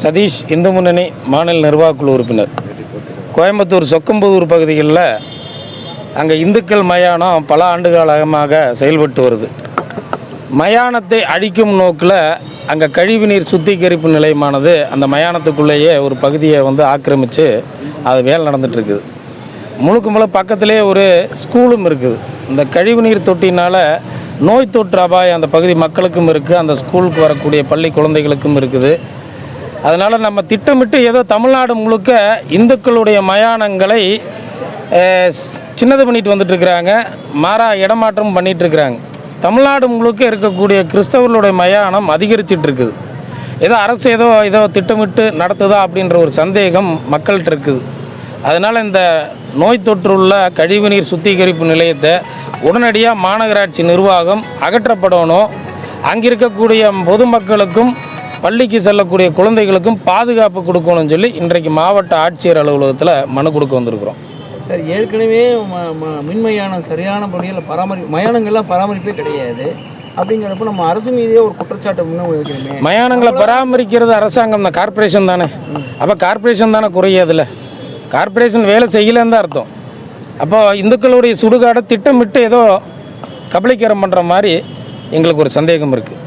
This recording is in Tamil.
சதீஷ் இந்து முன்னணி மாநில நிர்வாகக்குழு உறுப்பினர். கோயம்புத்தூர் சொக்கம்புதூர் பகுதிகளில் அங்கே இந்துக்கள் மயானம் பல ஆண்டு காலமாக செயல்பட்டு வருது. மயானத்தை அழிக்கும் நோக்கில் அங்கே கழிவுநீர் சுத்திகரிப்பு நிலையமானது அந்த மயானத்துக்குள்ளேயே ஒரு பகுதியை வந்து ஆக்கிரமித்து அது வேலை நடந்துகிட்ருக்குது முழுக்க முழு பக்கத்திலே ஒரு ஸ்கூலும் இருக்குது. இந்த கழிவுநீர் தொட்டினால் நோய் தொற்று அபாயம் அந்த பகுதி மக்களுக்கும் இருக்குது. அந்த ஸ்கூலுக்கு வரக்கூடிய பள்ளி குழந்தைகளுக்கும் இருக்குது. அதனால் நம்ம திட்டமிட்டு ஏதோ தமிழ்நாடு முழுக்க இந்துக்களுடைய மயானங்களை சின்னது பண்ணிட்டு வந்துட்டுருக்கிறாங்க. மாறா இடமாற்றம் பண்ணிகிட்ருக்குறாங்க தமிழ்நாடு முழுக்க இருக்கக்கூடிய கிறிஸ்தவர்களுடைய மயானம் அதிகரிச்சிட்டு இருக்குது ஏதோ அரசு ஏதோ ஏதோ திட்டமிட்டு நடத்துதா அப்படின்ற ஒரு சந்தேகம் மக்கள்கிட்ட இருக்குது. அதனால் இந்த நோய் தொற்றுள்ள கழிவுநீர் சுத்திகரிப்பு நிலையத்தை உடனடியாக மாநகராட்சி நிர்வாகம் அகற்றப்படணும். அங்கே இருக்கக்கூடிய பொதுமக்களுக்கும் பள்ளிக்கு செல்லக்கூடிய குழந்தைகளுக்கும் பாதுகாப்பு கொடுக்கணும்னு சொல்லி இன்றைக்கு மாவட்ட ஆட்சியர் அலுவலகத்தில் மனு கொடுக்க வந்திருக்கிறோம். சார் ஏற்கனவே ம- ம- மின் மயானம் சரியான முறையில் பராமரி மயானங்கள்லாம் பராமரிப்பே கிடையாது. அப்படிங்கிறப்ப நம்ம அரசு மீதே ஒரு குற்றச்சாட்டை முன்ன வைக்கிறோமே மயானங்களை பராமரிக்கிறது அரசாங்கம் தான் கார்ப்பரேஷன் தானே. அப்போ கார்ப்பரேஷன் தானே குறையாதுல கார்ப்பரேஷன் வேலை செய்யலன்னு தான் அர்த்தம். அப்போ இந்துக்களுடைய சுடுகாடை திட்டமிட்டு ஏதோ கபலீகரம் பண்ணுற மாதிரி எங்களுக்கு ஒரு சந்தேகம் இருக்குது